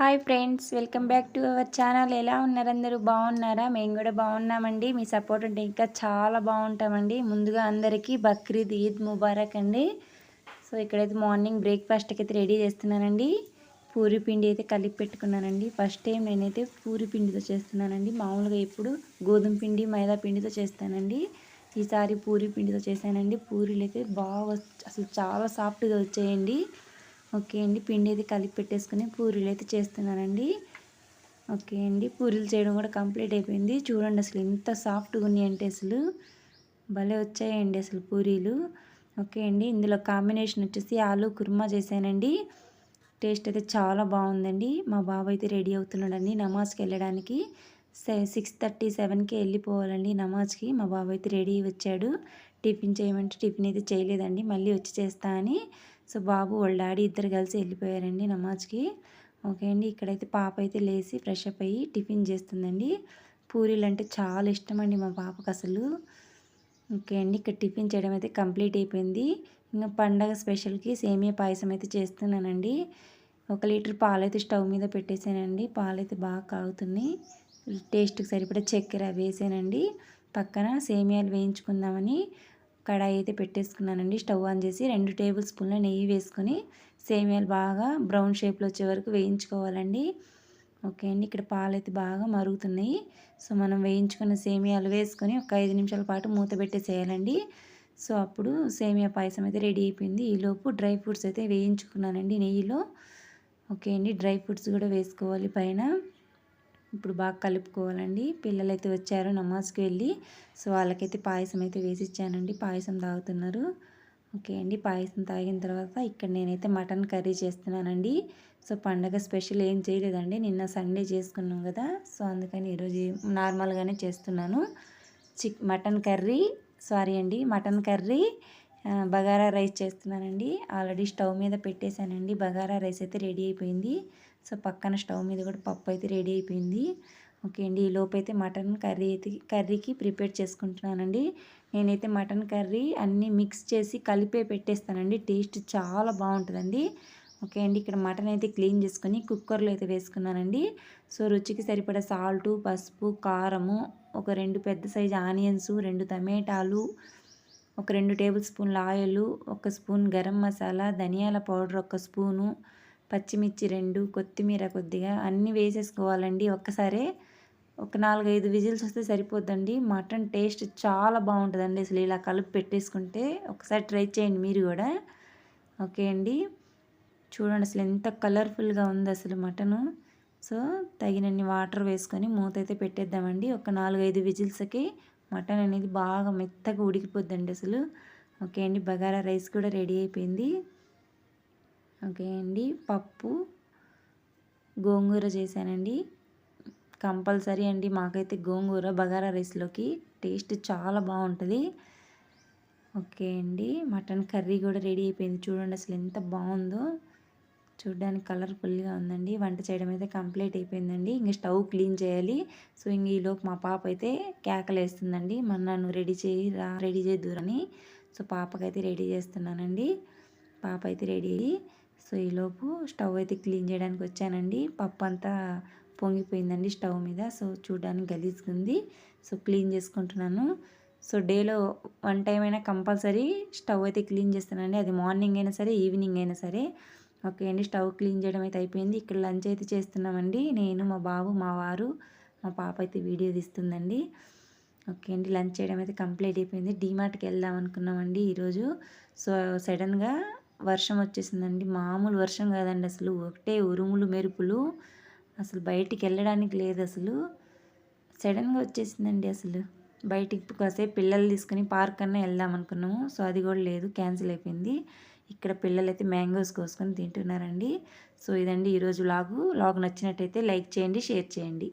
Hi friends welcome back to our channel. ఎలా ఉన్నారు అందరూ? బాగున్నారా? మేము కూడా బాగున్నామండి. మీ సపోర్ట్ ఉంటే ఇంకా చాలా బాగుంటామండి. ముందుగా అందరికీ బక్రీద్ ఈద్ ముబారక్ అండి. సో ఇక్కడైతే మార్నింగ్ బ్రేక్ఫాస్ట్కి అయితే రెడీ చేస్తున్నానండి. పూరి పిండి అయితే కలిపి పెట్టుకున్నానండి. ఫస్ట్ టైం నేనైతే పూరి పిండితో చేస్తున్నానండి. మామూలుగా ఇప్పుడు గోధుమ పిండి మైదా పిండితో చేస్తానండి. ఈసారి పూరి పిండితో చేశానండి. పూరీలు అయితే బాగా అసలు చాలా సాఫ్ట్గా వచ్చాయండి. ఓకే అండి పిండి అయితే కలిపి పెట్టేసుకుని పూరీలు అయితే చేస్తున్నానండి. ఓకే అండి పూరీలు చేయడం కూడా కంప్లీట్ అయిపోయింది. చూడండి అసలు ఎంత సాఫ్ట్గా ఉన్నాయంటే అసలు. భలే వచ్చాయండి అసలు పూరీలు. ఓకే అండి ఇందులో కాంబినేషన్ వచ్చేసి ఆలు కుర్మా చేశానండి. టేస్ట్ అయితే చాలా బాగుందండి. మా బాబు అయితే రెడీ అవుతున్నాడండి నమాజ్కి వెళ్ళడానికి. సిక్స్ థర్టీ సెవెన్కి వెళ్ళిపోవాలండి నమాజ్కి. మా బాబు అయితే రెడీ వచ్చాడు. టిఫిన్ చేయమంటే టిఫిన్ అయితే చేయలేదండి మళ్ళీ వచ్చి చేస్తా అని. సో బాబు వాళ్ళ డాడీ ఇద్దరు కలిసి వెళ్ళిపోయారండి నమాజ్కి. ఓకే అండి ఇక్కడైతే పాప అయితే లేచి ఫ్రెష్ అప్ అయ్యి టిఫిన్ చేస్తుందండి. పూరీలు అంటే చాలా ఇష్టం అండి మా పాపకు అసలు. ఓకే అండి ఇక్కడ టిఫిన్ చేయడం అయితే కంప్లీట్ అయిపోయింది. ఇంకా పండగ స్పెషల్కి సేమియా పాయసం అయితే చేస్తున్నానండి. ఒక లీటర్ పాలైతే స్టవ్ మీద పెట్టేసానండి. పాలు అయితే బాగా కాగుతున్నాయి టేస్ట్కి సరిపడా చక్కెర వేసానండి. పక్కన సేమియాలు వేయించుకుందామని కడాయి అయితే పెట్టేసుకున్నానండి. స్టవ్ ఆన్ చేసి రెండు టేబుల్ స్పూన్ల నెయ్యి వేసుకొని సేమియాలు బాగా బ్రౌన్ షేప్లో వచ్చే వరకు వేయించుకోవాలండి. ఓకే అండి. ఇక్కడ పాలు అయితే బాగా మరుగుతున్నాయి. సో మనం వేయించుకున్న సేమియాలు వేసుకొని ఒక ఐదు నిమిషాల పాటు మూత పెట్టేసేయాలండి. సో అప్పుడు సేమియా పాయసం అయితే రెడీ అయిపోయింది. ఈలోపు డ్రై ఫ్రూట్స్ అయితే వేయించుకున్నానండి నెయ్యిలో. ఓకే అండి. డ్రై ఫ్రూట్స్ కూడా వేసుకోవాలి పైన. ఇప్పుడు బాగా కలుపుకోవాలండి. పిల్లలు అయితే వచ్చారు నమాజ్కి వెళ్ళి. సో వాళ్ళకైతే పాయసం అయితే వేసి ఇచ్చానండి పాయసం తాగుతున్నారు. ఓకే అండి. పాయసం తాగిన తర్వాత ఇక్కడ నేనైతే మటన్ కర్రీ చేస్తున్నానండి. సో పండగ స్పెషల్ ఏం చేయలేదండి. నిన్న సండే చేసుకున్నాం కదా. సో అందుకని ఈరోజు నార్మల్గానే చేస్తున్నాను. చిక్ మటన్ కర్రీ. సారీ అండి. Mutton curry. బగారా రైస్ చేస్తున్నానండి. ఆల్రెడీ స్టవ్ మీద పెట్టేశానండి. బగారా రైస్ అయితే రెడీ అయిపోయింది. సో పక్కన స్టవ్ మీద కూడా పప్పు అయితే రెడీ అయిపోయింది. ఓకే అండి. ఈ అయితే మటన్ కర్రీ అయితే కర్రీకి ప్రిపేర్ చేసుకుంటున్నానండి. నేనైతే మటన్ కర్రీ అన్నీ మిక్స్ చేసి కలిపే పెట్టేస్తానండి. టేస్ట్ చాలా బాగుంటుందండి. ఓకే అండి. ఇక్కడ మటన్ అయితే క్లీన్ చేసుకొని కుక్కర్లో అయితే వేసుకున్నానండి. సో రుచికి సరిపడా సాల్టు పసుపు కారము ఒక రెండు పెద్ద సైజు ఆనియన్స్ రెండు టమాటాలు ఒక రెండు టేబుల్ స్పూన్ల ఆయిల్ ఒక స్పూన్ గరం మసాలా ధనియాల పౌడర్ ఒక స్పూను పచ్చిమిర్చి రెండు కొత్తిమీర కొద్దిగా అన్నీ వేసేసుకోవాలండి. ఒక్కసారే ఒక నాలుగైదు విజిల్స్ వస్తే సరిపోద్దండి. మటన్ టేస్ట్ చాలా బాగుంటుందండి అసలు ఇలా కలిపి పెట్టేసుకుంటే. ఒకసారి ట్రై చేయండి మీరు కూడా. ఓకే అండి. చూడండి అసలు ఎంత కలర్ఫుల్గా ఉంది అసలు మటను. సో తగినన్ని వాటర్ వేసుకొని మూత అయితే పెట్టేద్దామండి. ఒక నాలుగైదు విజిల్స్కి మటన్ అనేది బాగా మెత్తగా ఉడికిపోద్దండి అసలు. ఓకే అండి బగారా రైస్ కూడా రెడీ అయిపోయింది. ఓకే అండి పప్పు గోంగూర చేశానండి. కంపల్సరీ అండి మాకైతే గోంగూర బగారా రైస్లోకి టేస్ట్ చాలా బాగుంటుంది. ఓకే అండి మటన్ కర్రీ కూడా రెడీ అయిపోయింది. చూడండి అసలు ఎంత బాగుందో. చూడ్డానికి కలర్ఫుల్గా ఉందండి. వంట చేయడం అయితే కంప్లీట్ అయిపోయిందండి. ఇంక స్టవ్ క్లీన్ చేయాలి. సో ఇంక ఈలోపు మా పాప అయితే కేకలేస్తుందండి మన నన్ను రెడీ చేయి రా రెడీ చేద్దురని సో పాపకైతే రెడీ చేస్తున్నానండి. పాప అయితే రెడీ అయ్యి సో ఈలోపు స్టవ్ అయితే క్లీన్ చేయడానికి వచ్చానండి. పప్పు అంతా పొంగిపోయిందండి స్టవ్ మీద. సో చూడడానికి గలీజ్గా ఉంది సో క్లీన్ చేసుకుంటున్నాను. సో డేలో వన్ టైం అయినా కంపల్సరీ స్టవ్ అయితే క్లీన్ చేస్తానండి. అది మార్నింగ్ అయినా సరే ఈవినింగ్ అయినా సరే. ఓకే అండి. స్టవ్ క్లీన్ చేయడం అయితే అయిపోయింది. ఇక్కడ లంచ్ అయితే చేస్తున్నామండి. నేను మా బాబు మా వారు మా పాప అయితే వీడియో తీస్తుందండి. ఓకే అండి. లంచ్ చేయడం అయితే కంప్లీట్ అయిపోయింది. డీమార్ట్కి వెళ్దాం అనుకున్నామండి ఈరోజు. సో సడన్గా వర్షం వచ్చేసిందండి. మామూలు వర్షం కాదండి అసలు. ఒకటే ఉరుములు మెరుపులు. అసలు బయటికి వెళ్ళడానికి లేదు అసలు. సడన్గా వచ్చేసిందండి అసలు. బయటికి కాసేపు పిల్లలు తీసుకుని పార్క్ అన్నా వెళ్దాం అనుకున్నాము. సో అది కూడా లేదు. క్యాన్సిల్ అయిపోయింది. ఇక్కడ పిల్లలు అయితే మ్యాంగోస్ కోసుకొని తింటున్నారండి. సో ఇదండి ఈరోజు లాగు లాగ్ నచ్చినట్టయితే లైక్ చేయండి షేర్ చేయండి.